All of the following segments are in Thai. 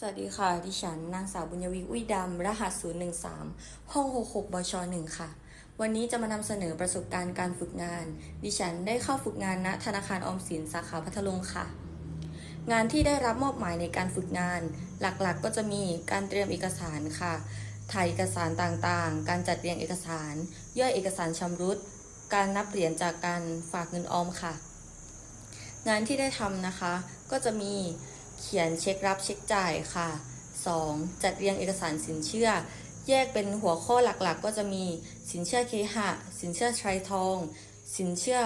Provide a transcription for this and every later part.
สวัสดีค่ะ ดิฉันนางสาวบุญยวีอุ้ยดำ รหัส 013 ห้อง 66 บช 1 ค่ะ วันนี้จะมานำเสนอประสบการณ์การฝึกงาน ดิฉันได้เข้าฝึกงานณธนาคารออมสินสาขาพัทลุงค่ะ งานที่ได้รับมอบหมายในการฝึกงาน หลักๆก็จะมีการเตรียมเอกสารค่ะ ถ่ายเอกสารต่างๆ การจัดเรียงเอกสาร ย่อยเอกสารชำรุด การนับเหรียญจากการฝากเงินออมค่ะ งานที่ได้ทำนะคะ ก็จะมี เขียนเช็ครับเช็คจ่ายค่ะ 2. จัดเรียงเอกสารสินเชื่อ แยกเป็นหัวข้อหลักๆ ก็จะมีสินเชื่อเคหะ สินเชื่อไทรทอง สินเชื่อ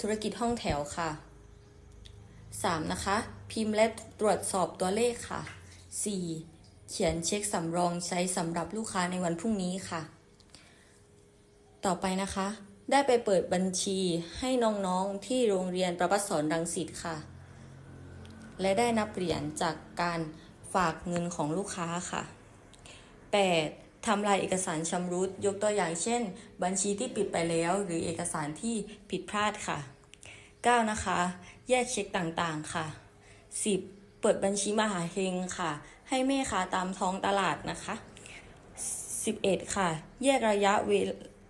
ธุรกิจห้องแถวค่ะ 3. นะคะ พิมพ์และตรวจสอบตัวเลขค่ะ 4. เขียนเช็คสำรองใช้สำหรับลูกค้าในวันพรุ่งนี้ค่ะ ต่อไปนะคะ ได้ไปเปิดบัญชีให้น้องๆที่โรงเรียนประพัฒสอนรังสิตค่ะ และได้นับเหรียญจากการฝากเงินของลูกค้าค่ะ 8. ทำลายเอกสารชำรุด ยกตัวอย่างเช่น บัญชีที่ปิดไปแล้ว หรือเอกสารที่ผิดพลาดค่ะ 9. นะคะ แยกเช็คต่างๆค่ะ 10. เปิดบัญชีมหาเฮงค่ะ ให้แม่ค้าตามท้องตลาดนะคะ 11 ค่ะ แยกระยะเว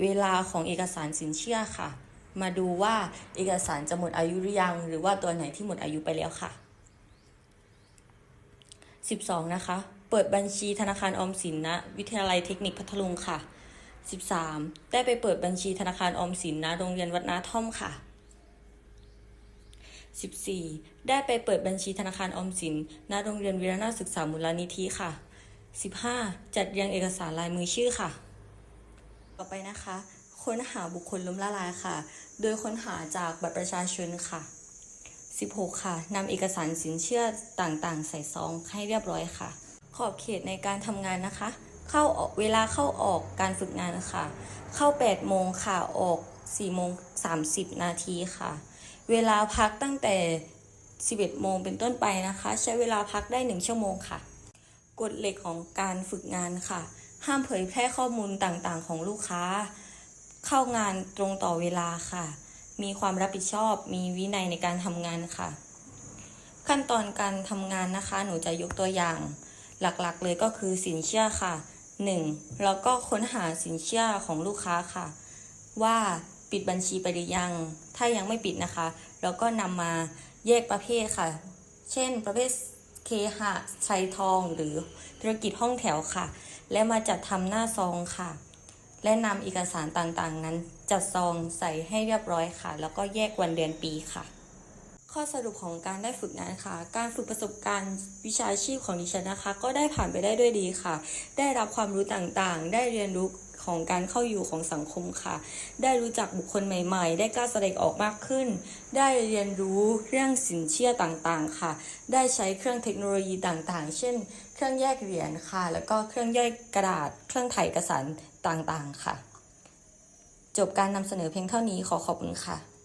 เวลาของเอกสารสินเชื่อค่ะ มาดูว่าเอกสารจะหมดอายุหรือยัง หรือว่าตัวไหนที่หมดอายุไปแล้วค่ะ 12 นะคะ เปิดบัญชีธนาคารออมสินณวิทยาลัยเทคนิคพัทลุงค่ะ 13 ได้ไปเปิดบัญชีธนาคารออมสินณโรงเรียนวัดนาท่อมค่ะ 14 ได้ไปเปิดบัญชีธนาคารออมสินณโรงเรียนวีรนาศึกษามูลนิธิค่ะ 15 จัดเรียงเอกสารลายมือชื่อค่ะ ต่อไปนะคะ ค้นหาบุคคลล้มละลายค่ะ โดยค้นหาจากบัตรประชาชนค่ะ 16 ค่ะนำเอกสารสินเชื่อต่างๆ ใส่ซองให้เรียบร้อยค่ะ ขอบเขตในการทำงานนะคะ เข้าออกเวลาเข้าออกการฝึกงานค่ะ เข้า 8 โมงค่ะ ออก4โมง30 นาทีค่ะ เวลาพักตั้งแต่ 11 โมงเป็นต้นไปนะคะ ใช้เวลาพักได้ 1 ชั่วโมงค่ะ กฎเหล็กของการฝึกงานค่ะ ห้ามเผยแพร่ข้อมูลต่างๆ ของลูกค้า เข้างานตรงต่อเวลาค่ะ มีความรับผิดชอบ มีวินัยในการทำงานค่ะ ขั้นตอนการทำงานนะคะ หนูจะยกตัวอย่าง หลักๆ เลยก็คือสินเชื่อค่ะ 1. แล้วก็ค้นหาสินเชื่อของลูกค้าค่ะ ว่าปิดบัญชีไปหรือยัง ถ้ายังไม่ปิดนะคะ แล้วก็นำมาแยกประเภทค่ะ เช่น ประเภทเคหะชัยทองหรือธุรกิจห้องแถวค่ะ และมาจัดทำหน้าซองค่ะ และนำเอกสารต่างๆ นั้น จัดซองใส่ให้เรียบร้อยค่ะ แล้วก็แยกวันเดือนปีค่ะ ข้อสรุปของการได้ฝึกงานค่ะ การฝึกประสบการณ์วิชาชีพของดิฉันนะคะ ก็ได้ผ่านไปได้ด้วยดีค่ะ ได้รับความรู้ต่างๆ ได้เรียนรู้ ของการเข้าอยู่ของสังคมค่ะ ได้รู้จักบุคคลใหม่ ๆ ได้กล้าแสดงออกมากขึ้น ได้เรียนรู้เรื่องสินเชื่อต่างๆค่ะ ได้ใช้เครื่องเทคโนโลยีต่างๆ เช่น เครื่องแยกเหรียญค่ะ แล้วก็เครื่องย่อยกระดาษ เครื่องถ่ายเอกสารต่างๆ ค่ะ จบการนำเสนอเพียงเท่านี้ขอขอบคุณค่ะ